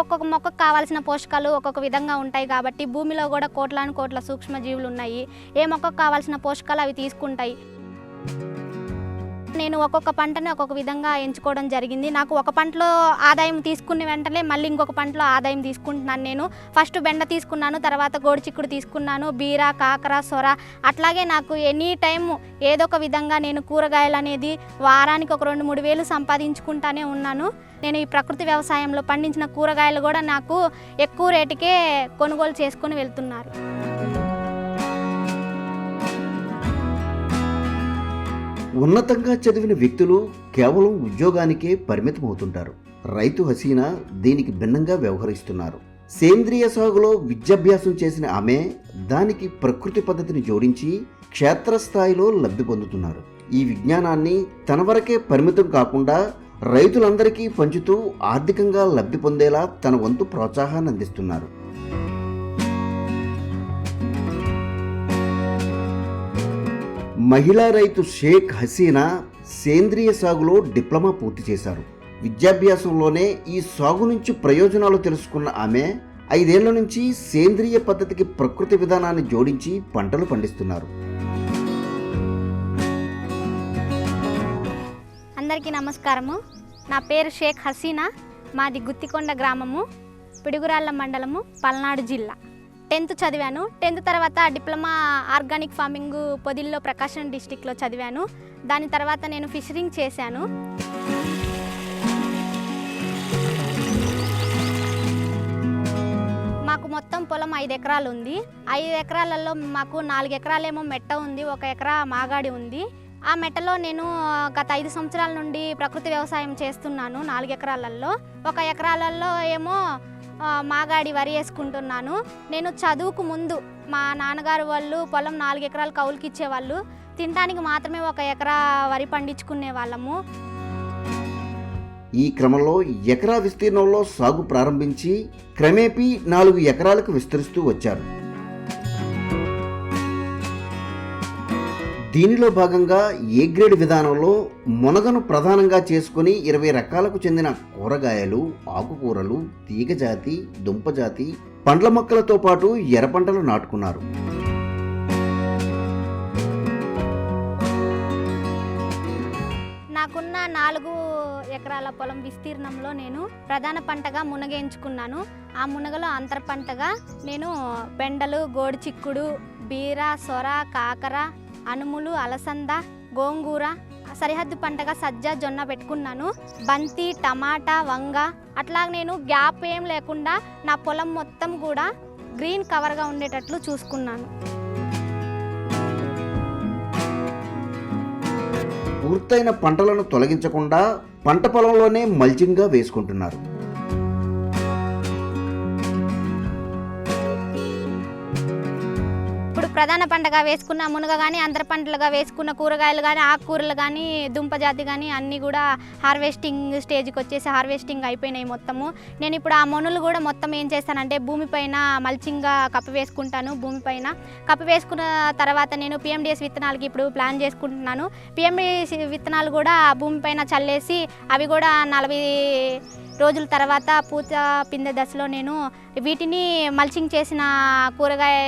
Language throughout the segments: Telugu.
ఒక్కొక్క మొక్కకు కావాల్సిన పోషకాలు ఒక్కొక్క విధంగా ఉంటాయి కాబట్టి భూమిలో కూడా కోట్లాను కోట్ల సూక్ష్మజీవులు ఉన్నాయి. ఏ మొక్కకు కావాల్సిన పోషకాలు అవి తీసుకుంటాయి? నేను ఒక్కొక్క పంటని ఒక్కొక్క విధంగా ఎంచుకోవడం జరిగింది. నాకు ఒక పంటలో ఆదాయం తీసుకున్న వెంటనే మళ్ళీ ఇంకొక పంటలో ఆదాయం తీసుకుంటున్నాను నేను. ఫస్ట్ బెండ తీసుకున్నాను తర్వాత గోడిచిక్కుడు తీసుకున్నాను బీర కాకర సొర. అట్లాగే నాకు ఎనీ టైం ఏదో ఒక విధంగా నేను కూరగాయలు అనేది వారానికి ఒక రెండు మూడు వేలు సంపాదించుకుంటానే ఉన్నాను. నేను ఈ ప్రకృతి వ్యవసాయంలో పండించిన కూరగాయలు కూడా నాకు ఎక్కువ రేటుకే కొనుగోలు చేసుకొని వెళ్తున్నారు. ఉన్నతంగా చదివిన వ్యక్తులు కేవలం ఉద్యోగానికే పరిమితమవుతుంటారు. రైతు హసీనా దీనికి భిన్నంగా వ్యవహరిస్తున్నారు. సేంద్రియ సాగులో విద్యాభ్యాసం చేసిన ఆమె దానికి ప్రకృతి పద్ధతిని జోడించి క్షేత్రస్థాయిలో లబ్ధి పొందుతున్నారు. ఈ విజ్ఞానాన్ని తన వరకే పరిమితం కాకుండా రైతులందరికీ పంచుతూ ఆర్థికంగా లబ్ధి పొందేలా తన వంతు ప్రోత్సాహాన్ని అందిస్తున్నారు. మహిళా రైతు షేక్ హసీనా సేంద్రియ సాగులో డిప్లొమా పూర్తి చేశారు. విద్యాభ్యాసంలోనే ఈ సాగు నుంచి ప్రయోజనాలు తెలుసుకున్న ఆమె ఐదేళ్ళ నుంచి సేంద్రియ పద్ధతికి ప్రకృతి విధానాన్ని జోడించి పంటలు పండిస్తున్నారు. అందరికీ నమస్కారము. నా పేరు షేక్ హసీనా. మాది గుత్తికొండ గ్రామము పిడుగురాళ్ళ మండలము పల్నాడు జిల్లా. టెన్త్ చదివాను. టెన్త్ తర్వాత డిప్లొమా ఆర్గానిక్ ఫార్మింగ్ పొదిల్లో ప్రకాశం డిస్టిక్లో చదివాను. దాని తర్వాత నేను ఫిషరింగ్ చేశాను. మాకు మొత్తం పొలం ఐదు ఎకరాలు ఉంది. ఐదు ఎకరాలలో మాకు నాలుగు ఎకరాలేమో మెట్ట ఉంది. ఒక ఎకరా మాగాడి ఉంది. ఆ మెట్టలో నేను గత ఐదు సంవత్సరాల నుండి ప్రకృతి వ్యవసాయం చేస్తున్నాను నాలుగు ఎకరాలలో. ఒక ఎకరాలలో ఏమో మాగాడి వరి వేసుకుంటున్నాను. నేను చదువుకు ముందు మా నాన్నగారు వాళ్ళు పొలం నాలుగు ఎకరాలు కౌలుకి ఇచ్చేవాళ్ళు తినడానికి మాత్రమే ఒక ఎకరా వరి పండించుకునే వాళ్ళము. ఈ క్రమంలో ఎకరా విస్తీర్ణంలో సాగు ప్రారంభించి క్రమేపీ నాలుగు ఎకరాలకు విస్తరిస్తూ వచ్చారు. దీనిలో భాగంగా ఏ గ్రేడ్ విధానంలో మునగను ప్రధానంగా చేసుకుని ఇరవై రకాలకు చెందిన కూరగాయలు ఆకుకూరలు తీగజాతి దుంపజాతి పండ్ల మొక్కలతో పాటు ఎర్ర పంటలు నాటుకున్నారు. నాకున్న నాలుగు ఎకరాల పొలం విస్తీర్ణంలో నేను ప్రధాన పంటగా మునగ ఎంచుకున్నాను. ఆ మునగలో అంతర పంటగా నేను బెండలు గోడి చిక్కుడు బీర సొర కాకర అనుములు అలసంద గోంగూర సరిహద్దు పంటగా సజ్జ జొన్న పెట్టుకున్నాను. బంతి టమాటా వంగ అట్లా నేను గ్యాప్ ఏం లేకుండా నా పొలం మొత్తం కూడా గ్రీన్ కవర్గా ఉండేటట్లు చూసుకున్నాను. పూర్తయిన పంటలను తొలగించకుండా పంట పొలంలోనే మల్చింగ్గా వేసుకుంటున్నారు. ప్రధాన పంటగా వేసుకున్న మునగ కానీ అంతర పంటలుగా వేసుకున్న కూరగాయలు కానీ ఆకుకూరలు కానీ దుంప జాతి కానీ అన్నీ కూడా హార్వెస్టింగ్ స్టేజ్కి వచ్చేసి హార్వెస్టింగ్ అయిపోయినాయి మొత్తము. నేను ఇప్పుడు ఆ మొనులు కూడా మొత్తం ఏం చేస్తానంటే భూమిపైన మల్చింగ్గా కప్పు వేసుకుంటాను భూమిపైన కప్పు వేసుకున్న తర్వాత నేను పిఎండిఎస్ విత్తనాలకి ఇప్పుడు ప్లాన్ చేసుకుంటున్నాను. పిఎండిఎస్ విత్తనాలు కూడా భూమిపైన చల్లేసి అవి కూడా నలభై రోజుల తర్వాత పూత పిందె దశలో నేను వీటిని మల్చింగ్ చేసిన కూరగాయ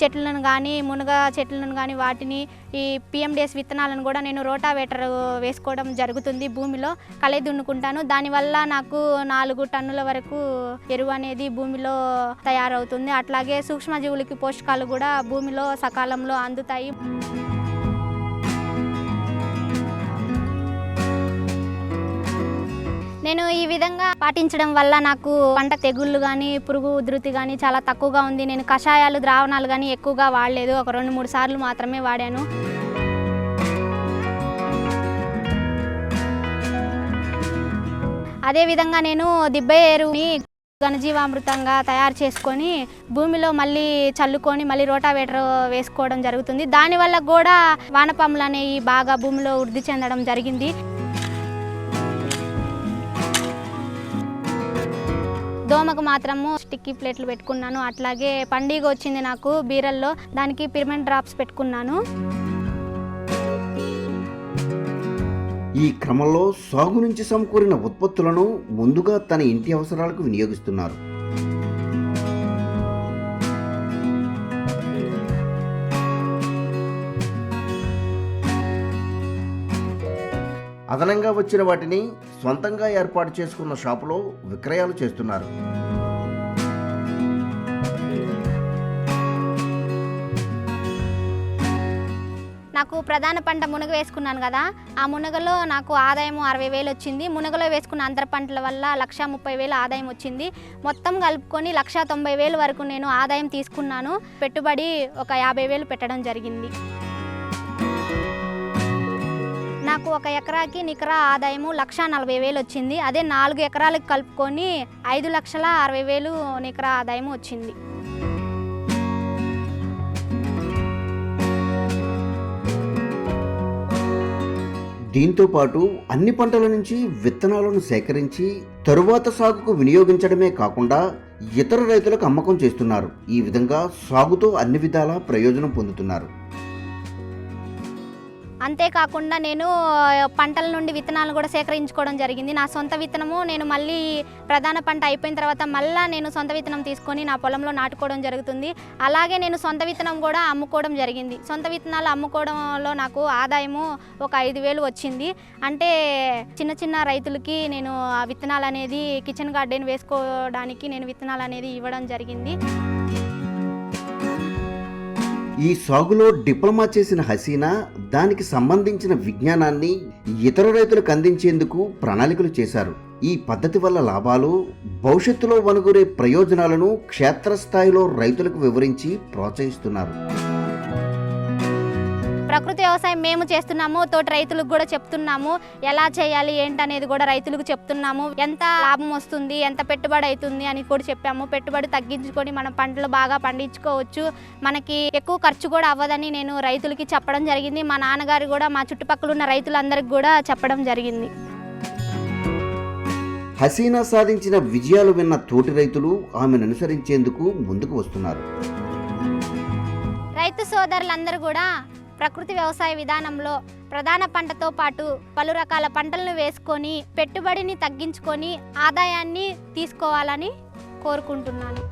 చెట్లను కానీ మునగ చెట్లను కానీ వాటిని ఈ పిఎండిఎస్ విత్తనాలను కూడా నేను రోటావేటర్ వేసుకోవడం జరుగుతుంది భూమిలో కలే దున్నుకుంటాను. దానివల్ల నాకు నాలుగు టన్నుల వరకు ఎరువు అనేది భూమిలో తయారవుతుంది. అట్లాగే సూక్ష్మజీవులకి పోషకాలు కూడా భూమిలో సకాలంలో అందుతాయి. నేను ఈ విధంగా పాటించడం వల్ల నాకు పంట తెగుళ్ళు కానీ పురుగు ఉధృతి కానీ చాలా తక్కువగా ఉంది. నేను కషాయాలు ద్రావణాలు కానీ ఎక్కువగా వాడలేదు. ఒక రెండు మూడు సార్లు మాత్రమే వాడాను. అదేవిధంగా నేను దిబ్బ ఎరువుని ఘనజీవామృతంగా తయారు చేసుకొని భూమిలో మళ్ళీ చల్లుకొని మళ్ళీ రోటావేటర్ వేసుకోవడం జరుగుతుంది. దానివల్ల కూడా వానపాములు అనేవి బాగా భూమిలో వృద్ధి చెందడం జరిగింది. దోమకు మాత్రము స్టిక్కీ ప్లేట్లు పెట్టుకున్నాను. అట్లాగే పండుగ వచ్చింది నాకు బీరల్లో. దానికి పిరమిన్ డ్రాప్స్ పెట్టుకున్నాను. ఈ క్రమంలో సాగు నుంచి సమకూరిన ఉత్పత్తులను ముందుగా తన ఇంటి అవసరాలకు వినియోగిస్తున్నారు. అదనంగా వచ్చిన వాటిని సొంతంగా ఏర్పాటు చేసుకున్న షాపులో విక్రయాలు చేస్తున్నారు. నాకు ప్రధాన పంట మునగ వేసుకున్నాను కదా ఆ మునగలో నాకు ఆదాయం అరవై వేలు వచ్చింది. మునగలో వేసుకున్న అంతర పంటల వల్ల లక్ష ముప్పై వేలు ఆదాయం వచ్చింది. మొత్తం కలుపుకొని లక్ష తొంభై వేలు వరకు నేను ఆదాయం తీసుకున్నాను. పెట్టుబడి ఒక యాభై వేలు పెట్టడం జరిగింది. నాకు ఒక ఎకరాకి నికర ఆదాయము లక్ష నలభై వేలు వచ్చింది. అదే నాలుగు ఎకరాలకు కలుపుకొని ఐదు లక్షల అరవై వేలు నికర ఆదాయం వచ్చింది. దీంతో పాటు అన్ని పంటల నుంచి విత్తనాలను సేకరించి తరువాత సాగుకు వినియోగించడమే కాకుండా ఇతర రైతులకు అమ్మకం చేస్తున్నారు. ఈ విధంగా సాగుతో అన్ని విధాలా ప్రయోజనం పొందుతున్నారు. అంతేకాకుండా నేను పంటల నుండి విత్తనాలు కూడా సేకరించుకోవడం జరిగింది. నా సొంత విత్తనము నేను మళ్ళీ ప్రధాన పంట అయిపోయిన తర్వాత మళ్ళీ నేను సొంత విత్తనం తీసుకొని నా పొలంలో నాటుకోవడం జరుగుతుంది. అలాగే నేను సొంత విత్తనం కూడా అమ్ముకోవడం జరిగింది. సొంత విత్తనాలు అమ్ముకోవడంలో నాకు ఆదాయము ఒక ఐదు వేలు వచ్చింది. అంటే చిన్న చిన్న రైతులకి నేను ఆ విత్తనాలు అనేది కిచెన్ గార్డెన్ వేసుకోవడానికి నేను విత్తనాలు అనేది ఇవ్వడం జరిగింది. ఈ సాగులో డిప్లొమా చేసిన హసీనా దానికి సంబంధించిన విజ్ఞానాన్ని ఇతర రైతులకు అందించేందుకు ప్రణాళికలు చేశారు. ఈ పద్ధతి వల్ల లాభాలు భవిష్యత్తులో వనుగురే ప్రయోజనాలను క్షేత్రస్థాయిలో రైతులకు వివరించి ప్రోత్సహిస్తున్నారు. ప్రకృతి వ్యవసాయం మేము చేస్తున్నాము తోటి రైతులకు కూడా చెప్తున్నాము ఎలా చేయాలి ఏంటనేది కూడా రైతులకు చెప్తున్నాము. ఎంత లాభం వస్తుంది ఎంత పెట్టుబడి అవుతుంది అని కూడా చెప్పాము. పెట్టుబడి తగ్గించుకొని మనం పంటలు బాగా పండించుకోవచ్చు. మనకి ఎక్కువ ఖర్చు కూడా అవ్వదని నేను రైతులకి చెప్పడం జరిగింది. మా నాన్నగారు కూడా మా చుట్టుపక్కల ఉన్న రైతులందరికీ కూడా చెప్పడం జరిగింది. హసీనా సాధించిన విజయాలు విన్న తోటి రైతులు ఆమెను అనుసరించేందుకు ముందుకు వస్తున్నారు. రైతు సోదరులందరూ కూడా ప్రకృతి వ్యవసాయ విధానంలో ప్రధాన పంటతో పాటు పలు రకాల పంటలను వేసుకొని పెట్టుబడిని తగ్గించుకొని ఆదాయాన్ని తీసుకోవాలని కోరుకుంటున్నాను.